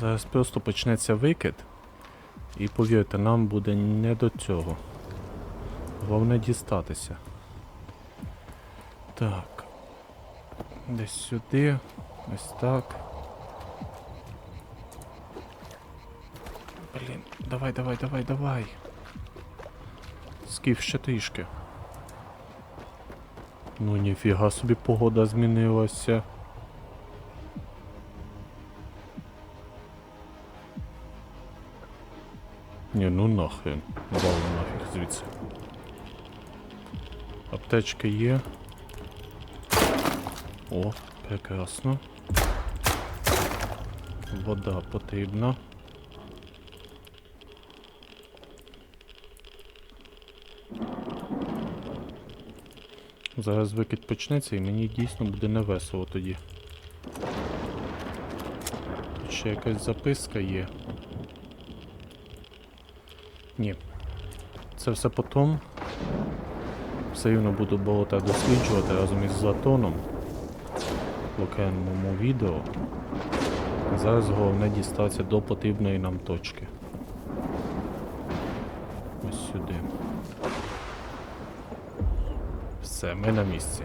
Зараз просто почнеться викид. І повірте, нам буде не до цього. Головне дістатися. Так. Десь сюди. Ось так. Блін, давай, давай, давай, давай. Скіф ще трішки. Ну ніфіга собі погода змінилася. Ні, ну нахрен. Вал нафіг звідси. Аптечки є. О, прекрасно. Вода потрібна. Зараз викид почнеться і мені дійсно буде невесело тоді. Тут ще якась записка є. Ні. Це все потом. Все рівно буду болота досліджувати разом із Затоном в окремому відео. Зараз головне дістатися до потрібної нам точки. Ось сюди. Все, ми на місці.